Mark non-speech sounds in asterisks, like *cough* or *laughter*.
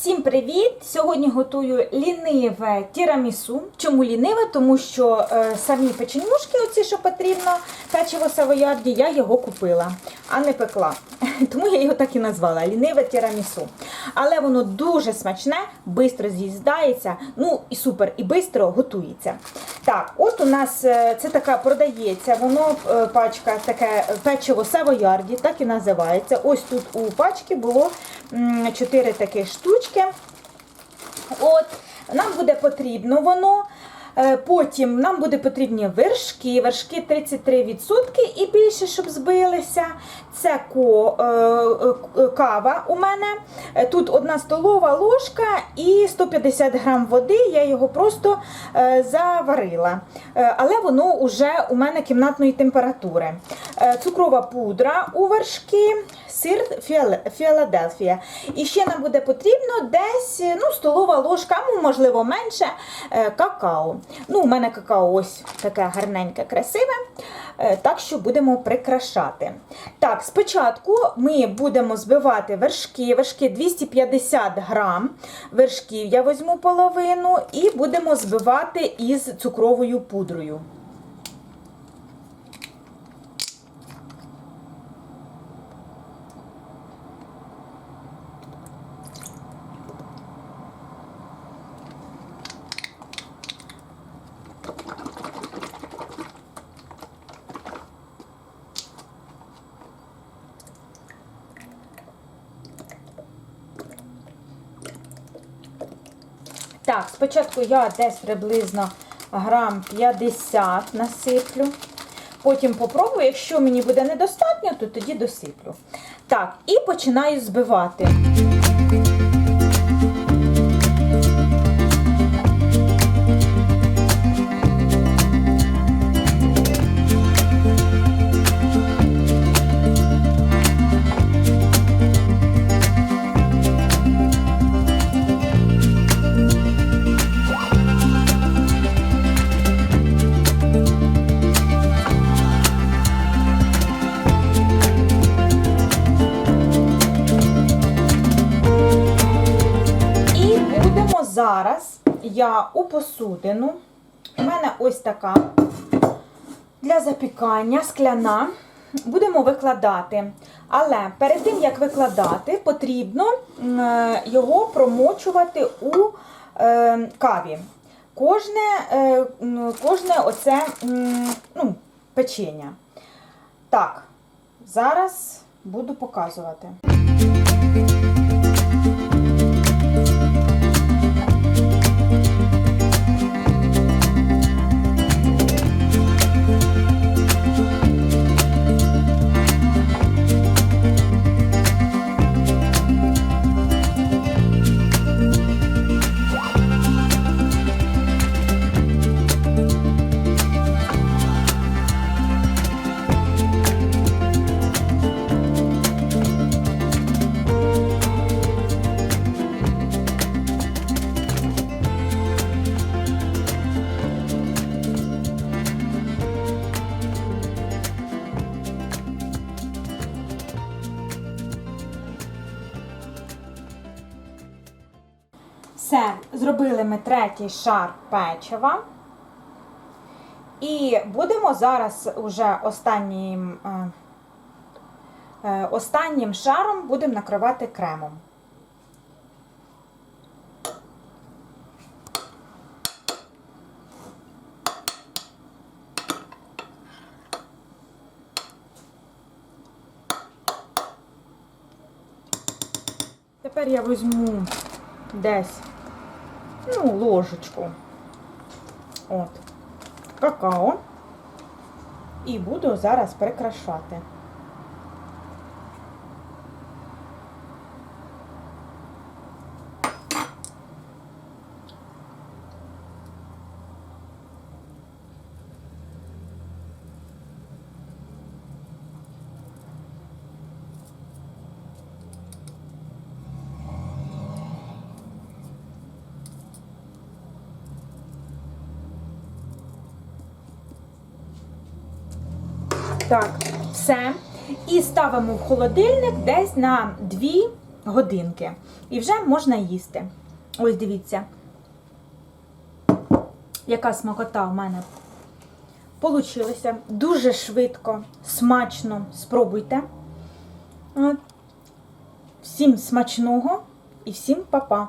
Всім привіт! Сьогодні готую ліниве тірамісу. Чому ліниве? Тому що е, самі печенюшки, оці, що потрібно, печиво савоярді, я його купила, а не пекла. *laughs* Тому я його так і назвала ліниве тірамісу. Але воно дуже смачне, швидко з'їздається, ну і супер, і швидко готується. Так, от у нас е, це така продається, воно е, пачка таке печиво савоярді, так і називається. Ось тут у пачці було 4 такі штучки. От, Нам буде потрібно воно. е, Потім нам буде потрібні вершки, вершки 33% і більше, щоб збилися. Це е, е, кава у мене. Е, Тут одна столова ложка і 150 грам води. Я його просто заварила. Але воно вже у мене кімнатної температури. Цукрова пудра у вершки, сир Філадельфія. І ще нам буде потрібно десь ну, столова ложка, ну, можливо, менше какао. Ну, У мене какао ось таке гарненьке, красиве. Так що будемо прикрашати. Так, спочатку ми будемо збивати вершки, вершки 250 грам. Вершків я візьму половину і будемо збивати із цукровою пудрою. Так, спочатку я десь приблизно грам 50 насиплю. Потім попробую, якщо мені буде недостатньо, то тоді досиплю. Так, і починаю збивати. Зараз я у посудину. У мене ось така для запікання скляна. Будемо викладати. Але перед тим, як викладати, потрібно е, його промочувати у е, каві. Кожне, е, кожне оце ну, печення. Так, зараз буду показувати. Все, зробили ми третій шар печива. І будемо зараз уже останнім, е, е, останнім шаром будемо накривати кремом. Тепер я візьму десь ну, ложечку. От, какао. І буду зараз прикрашати. Так, все. І ставимо в холодильник десь на 2 годинки. І вже можна їсти. Ось дивіться, яка смакота в мене получилася. Дуже швидко, смачно спробуйте. Всім смачного і всім па-па!